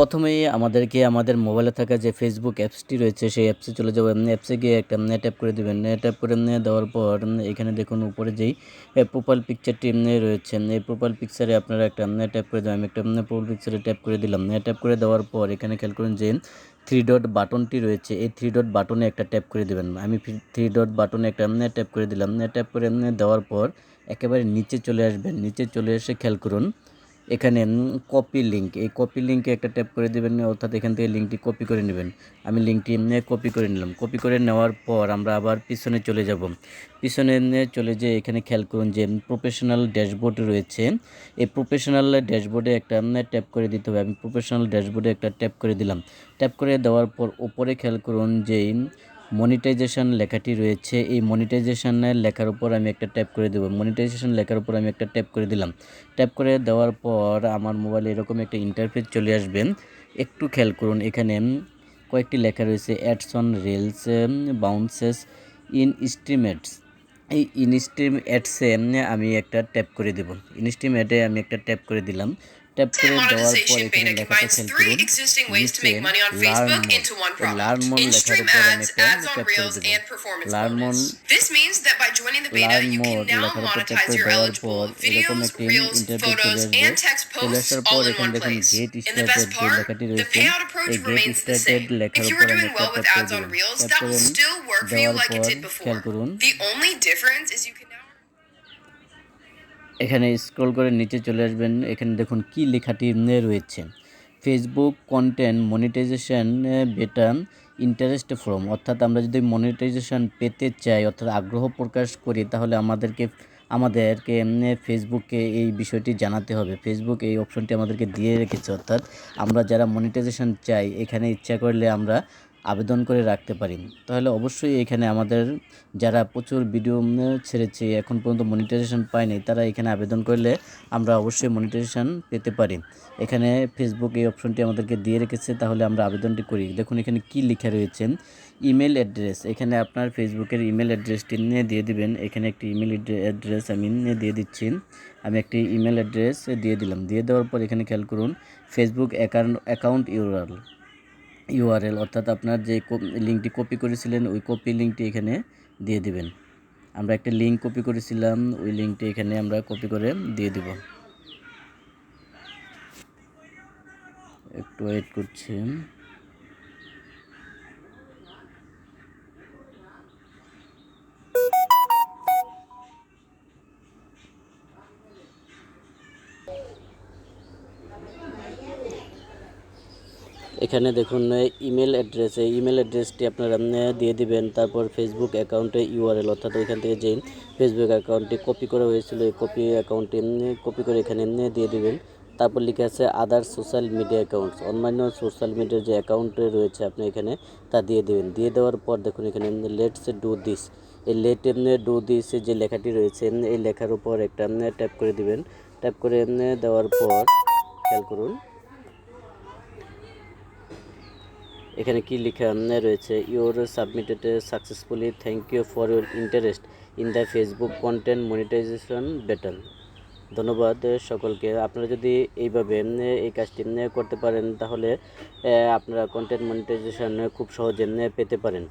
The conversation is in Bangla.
প্রথমেই আমাদেরকে আমাদের মোবাইলে থাকা যে ফেসবুক অ্যাপসটি রয়েছে, সেই অ্যাপসে চলে যাব। অ্যাপসে গিয়ে একটা ট্যাপ করে দেবেন। ট্যাপ করে দেওয়ার পর এখানে দেখুন উপরে যেই প্রোফাইল পিকচারটি রয়েছে। এই প্রোফাইল পিকচারে আপনারা একটা ট্যাপ করে দেবেন। আমি একটা প্রোফাইল পিকচারে ট্যাপ করে দিলাম। ট্যাপ করে দেওয়ার পর, এখানে খেয়াল করুন যে থ্রি ডট বাটনটি রয়েছে। এই থ্রি ডট বাটনে একটা ট্যাপ করে দেবেন। আমি থ্রি ডট বাটনে একটা ট্যাপ করে দিলাম। ট্যাপ করে দেওয়ার পর, একেবারে নিচে চলে আসবেন। নিচে চলে এসে খেয়াল করুন এখানে কপি লিঙ্ক এই কপি লিঙ্কে একটা ট্যাপ করে দেবেন অর্থাৎ এখান থেকে লিঙ্কটি কপি করে নেবেন। আমি লিঙ্কটি কপি করে নিলাম। কপি করে নেওয়ার পর আমরা আবার পিছনে চলে যাব। পিছনে চলে যেয়ে এখানে খেয়াল করুন যে প্রফেশনাল ড্যাশবোর্ড রয়েছে। এই প্রফেশনাল ড্যাশবোর্ডে একটা ট্যাপ করে দিতে হবে। আমি প্রফেশনাল ড্যাশবোর্ডে একটা ট্যাপ করে দিলাম। ট্যাপ করে দেওয়ার পর উপরে খেয়াল করুন যে মনিটাইজেশন লেখাটি রয়েছে। এই মনিটাইজেশনের লেখার উপর আমি একটা ট্যাপ করে দেবো। মনিটাইজেশন লেখার উপর আমি একটা ট্যাপ করে দিলাম। ট্যাপ করে দেওয়ার পর আমার মোবাইলে এরকম একটা ইন্টারফেস চলে আসবেন একটু খেয়াল করুন, এখানে কয়েকটি লেখা রয়েছে ads on reels bonuses in stream ads এই ইনস্ট্রিম অ্যাডসে আমি একটা ট্যাপ করে দেব। ইনস্ট্রিম অ্যাডে আমি একটা ট্যাপ করে দিলাম। ট্যাপ করে দেওয়ার পর monetization এখানে beta লেখাটা combines খেয়াল three করুন existing ways to make নিচে money on learn Facebook more into one learn product. More লেখার In-stream উপর আমি ads, একটা ads on ট্যাপ করে Reels, Dev and performance learn more bonus. This means that by joining the beta, learn you more can now লেখার উপর ট্যাপ monetize করে your দেওয়ার পর eligible এরকম videos, একটি reels, ইন্টারফেস চলে photos, আসবে and text চলে posts আসার পর all in এখানে one দেখুন place. Get And the best started যে part, লেখাটি the রয়েছে payout approach এই get remains the started same. লেখার If you উপর were আমি doing একটা well with ট্যাপ করে ads on দিলাম Reels, ট্যাপ that করে will still work for you দেওয়ার like it পর did খেয়াল before. করুন এখানে স্ক্রল করে নিচে চলে আসবেন। এখানে দেখুন কি লেখাটি রয়েছে। Facebook content monetization beta interest from অর্থাৎ আমরা যদি মনিটাইজেশন পেতে চাই, অর্থাৎ আগ্রহ প্রকাশ করি, তাহলে আমাদেরকে আমাদেরকে ফেসবুককে এই বিষয়টি জানাতে হবে। ফেসবুক এই অপশনটি আমাদেরকে দিয়ে রেখেছে। অর্থাৎ আমরা যারা মনিটাইজেশন চাই, এখানে ইচ্ছা করলে আমরা আবেদন করে রাখতে পারি। তাহলে অবশ্যই এখানে আমাদের যারা প্রচুর ভিডিও ছেড়েছে, এখন পর্যন্ত মনিটাইজেশন পায়নি, তারা এখানে আবেদন করলে আমরা অবশ্যই মনিটাইজেশন পেতে পারি। এখানে ফেসবুক এই অপশনটি আমাদেরকে দিয়ে রেখেছে, তাহলে আমরা আবেদনটি করি। দেখুন এখানে কি লেখা রয়েছে। ইমেল অ্যাড্রেস এখানে আপনার ফেসবুকের ইমেল অ্যাড্রেসটি নিয়ে দিয়ে দিবেন। এখানে একটি ইমেল অ্যাড্রেস আমি দিয়ে দিচ্ছি। আমি একটি ইমেল অ্যাড্রেস দিয়ে দিলাম। দিয়ে দেওয়ার পর এখানে খেয়াল করুন Facebook account account URL URL অর্থাৎ আপনার যে লিঙ্কটি কপি করেছিলেন, ওই কপি লিঙ্কটি এখানে দিয়ে দিবেন। আমরা একটা লিঙ্ক কপি করেছিলাম, ওই লিঙ্কটি এখানে আমরা কপি করে দিয়ে দিব। একটু ওয়েট করছি। এখানে দেখুন ইমেল অ্যাড্রেস এই ইমেল অ্যাড্রেসটি আপনারা দিয়ে দিবেন। তারপর ফেসবুক অ্যাকাউন্টে ইউআরএল অর্থাৎ ওইখান থেকে যে ফেসবুক অ্যাকাউন্টটি কপি করা হয়েছিল, এই কপি অ্যাকাউন্টটি কপি করে এখানে দিয়ে দিবেন। তারপর লিখে আছে আদার সোশ্যাল মিডিয়া অ্যাকাউন্টস অন্যান্য সোশ্যাল মিডিয়ার যে অ্যাকাউন্ট রয়েছে আপনি এখানে, তা দিয়ে দেবেন। দিয়ে দেওয়ার পর দেখুন, এখানে লেটস ডু দিস এই লেট এমনি ডু দিস যে লেখাটি রয়েছে এই লেখার উপর একটা ট্যাপ করে দিবেন। ট্যাপ করে দেওয়ার পর, খেয়াল করুন এখানে কি লেখা রয়েছে? Your submitted successfully thank you for your interest in the Facebook content monetization beta ধন্যবাদ সকলকে। আপনারা যদি এইভাবে এই কাজটি করতে পারেন, তাহলে আপনারা কন্টেন্ট মনিটাইজেশন খুব সহজে পেতে পারেন।